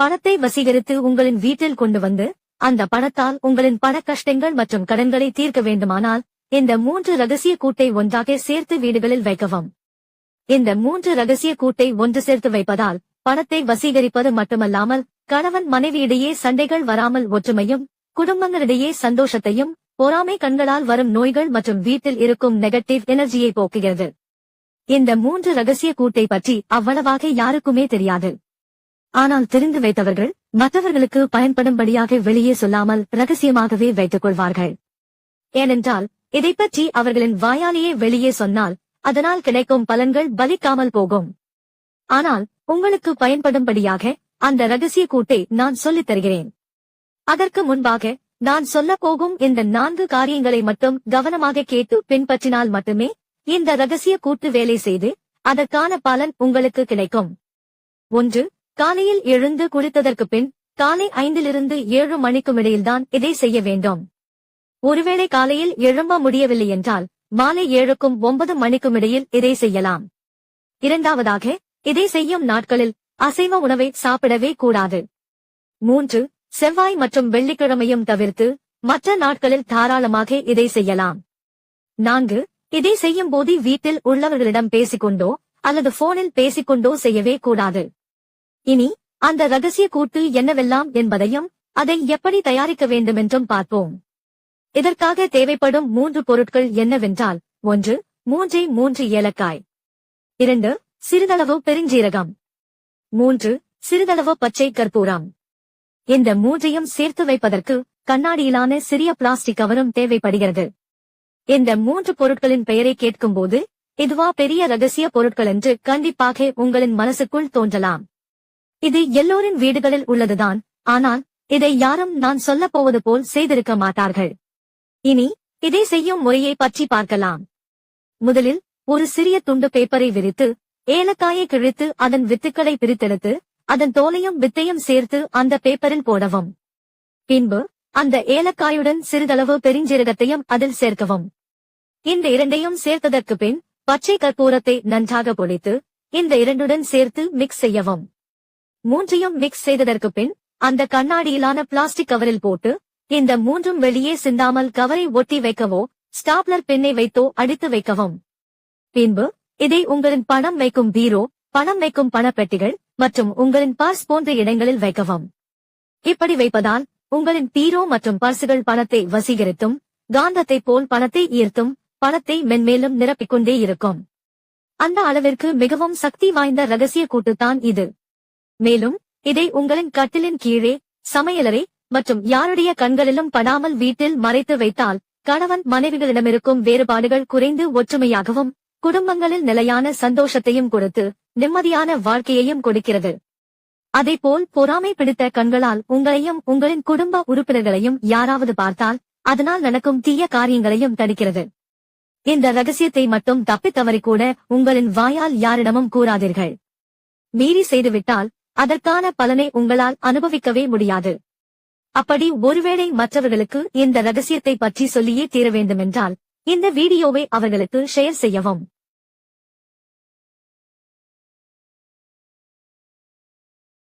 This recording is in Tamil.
பணத்தை வசீகரித்து உங்களின் வீட்டில் கொண்டு வந்து அந்த பணத்தால் உங்களின் பண கஷ்டங்கள் மற்றும் கடன்களை தீர்க்க வேண்டுமானால் இந்த மூன்று ரகசிய கூட்டை ஒன்றாக சேர்த்து வீடுகளில் வைக்கவும். இந்த மூன்று ரகசிய கூட்டை ஒன்று சேர்த்து வைப்பதால் பணத்தை வசீகரிப்பது மட்டுமல்லாமல் கணவன் மனைவியிடையே சண்டைகள் வராமல் ஒற்றுமையும் குடும்பங்களிடையே சந்தோஷத்தையும் பொறாமை கண்களால் வரும் நோய்கள் மற்றும் வீட்டில் இருக்கும் நெகட்டிவ் எனர்ஜியை போக்குகிறது. இந்த மூன்று ரகசிய கூட்டை பற்றி அவ்வளவாக யாருக்குமே தெரியாது. ஆனால் தெரிந்து வைத்தவர்கள் மற்றவர்களுக்கு பயன்படும்படியாக வெளியே சொல்லாமல் ரகசியமாகவே வைத்துக் கொள்வார்கள். ஏனென்றால் இதை பற்றி அவர்களின் வாயாலேயே வெளியே சொன்னால் அதனால் கிடைக்கும் பலன்கள் பலிக்காமல் போகும். ஆனால் உங்களுக்கு பயன்படும்படியாக அந்த ரகசிய கூட்டை நான் சொல்லித் தருகிறேன். அதற்கு முன்பாக நான் சொல்லப் போகும் இந்த நான்கு காரியங்களை மட்டும் கவனமாக கேட்டு பின்பற்றினால் மட்டுமே இந்த ரகசிய கூட்டு வேலை செய்து அதற்கான பலன் உங்களுக்கு கிடைக்கும். ஒன்று காலையில் எழுந்து குளித்ததற்கு பின் காலை ஐந்திலிருந்து ஏழு மணிக்கும் இடையில்தான் இதை செய்ய வேண்டும். ஒருவேளை காலையில் எழும்ப முடியவில்லை என்றால் மாலை ஏழுக்கும் ஒன்பது மணிக்கும் இடையில் இதை செய்யலாம். இரண்டாவதாக இதை செய்யும் நாட்களில் அசைவ உணவை சாப்பிடவே கூடாது. மூன்று செவ்வாய் மற்றும் வெள்ளிக்கிழமையும் தவிர்த்து மற்ற நாட்களில் தாராளமாக இதை செய்யலாம். நான்கு இதை செய்யும் போது வீட்டில் உள்ளவர்களிடம் பேசிக்கொண்டோ அல்லது போனில் பேசிக்கொண்டோ செய்யவே கூடாது. இனி அந்த ரகசிய கூட்டு என்னவெல்லாம் என்பதையும் அதை எப்படி தயாரிக்க வேண்டுமென்றும் பார்ப்போம். இதற்காக தேவைப்படும் மூன்று பொருட்கள் என்னவென்றால் ஒன்று மூன்றை மூன்று ஏலக்காய். இரண்டு சிறிதளவு பெருஞ்சீரகம். மூன்று சிறிதளவு பச்சை கற்பூரம். இந்த மூன்றையும் சேர்த்து வைப்பதற்கு கண்ணாடியிலான சிறிய பிளாஸ்டிக் கவரும் தேவைப்படுகிறது. இந்த மூன்று பொருட்களின் பெயரை கேட்கும்போது இதுவா பெரிய ரகசிய பொருட்கள் என்று கண்டிப்பாக உங்களின் மனசுக்குள் தோன்றலாம். இது எல்லோரின் வீடுகளில் உள்ளதுதான். ஆனால் இதை யாரும் நான் சொல்லப் போவது போல் செய்திருக்க மாட்டார்கள். இனி இதை செய்யும் முறையை பற்றி பார்க்கலாம். முதலில் ஒரு சிறிய துண்டு பேப்பரை விரித்து ஏலக்காயை கிழித்து அதன் வித்துக்களை பிரித்தெடுத்து அதன் தோலையும் வித்தையும் சேர்த்து அந்த பேப்பரில் போடவும். பின்பு அந்த ஏலக்காயுடன் சிறிதளவு பெருஞ்சீரகத்தையும் அதில் சேர்க்கவும். இந்த இரண்டையும் சேர்த்ததற்கு பின் பச்சை கற்பூரத்தை நன்றாக பொழித்து இந்த இரண்டுடன் சேர்த்து மிக்ஸ் செய்யவும். மூன்றையும் மிக்ஸ் செய்ததற்கு பின் அந்த கண்ணாடியிலான பிளாஸ்டிக் கவரில் போட்டு இந்த மூன்றும் வெளியே சிந்தாமல் கவரை ஒட்டி வைக்கவோ ஸ்டாப்லர் பெண்ணை வைத்தோ அடித்து வைக்கவும். பின்பு இதை உங்களின் பணம் வைக்கும் பீரோ பணம் வைக்கும் பணப்பெட்டிகள் மற்றும் உங்களின் பர்ஸ் போன்ற இடங்களில் வைக்கவும். இப்படி வைப்பதால் உங்களின் பீரோ மற்றும் பர்சுகள் பணத்தை வசீகரித்தும் காந்தத்தைப் போல் பணத்தை ஈர்த்தும் பணத்தை மென்மேலும் நிரப்பிக்கொண்டே இருக்கும். அந்த அளவிற்கு மிகவும் சக்தி வாய்ந்த ரகசிய கூட்டுத்தான் இது. மேலும் இதை உங்களின் கட்டிலின் கீழே சமையலறை மற்றும் யாருடைய கண்களிலும் படாமல் வீட்டில் மறைத்து வைத்தால் கணவன் மனைவிகளிடமிருக்கும் வேறுபாடுகள் குறைந்து ஒற்றுமையாகவும் குடும்பங்களில் நிலையான சந்தோஷத்தையும் கொடுத்து நிம்மதியான வாழ்க்கையையும் கொடுக்கிறது. அதேபோல் பொறாமை பிடித்த கண்களால் உங்களையும் உங்களின் குடும்ப உறுப்பினர்களையும் யாராவது பார்த்தால் அதனால் நடக்கும் தீய காரியங்களையும் தடுக்கிறது. இந்த ரகசியத்தை மட்டும் தப்பித் தவறி கூட உங்களின் வாயால் யாரிடமும் கூறாதீர்கள். மீறி செய்துவிட்டால் அதற்கான பலனை உங்களால் அனுபவிக்கவே முடியாது. அப்படி ஒருவேளை மற்றவர்களுக்கு இந்த ரகசியத்தை பற்றி சொல்லியே தீர வேண்டுமென்றால் இந்த வீடியோவை அவர்களுக்கு ஷேர் செய்யவும்.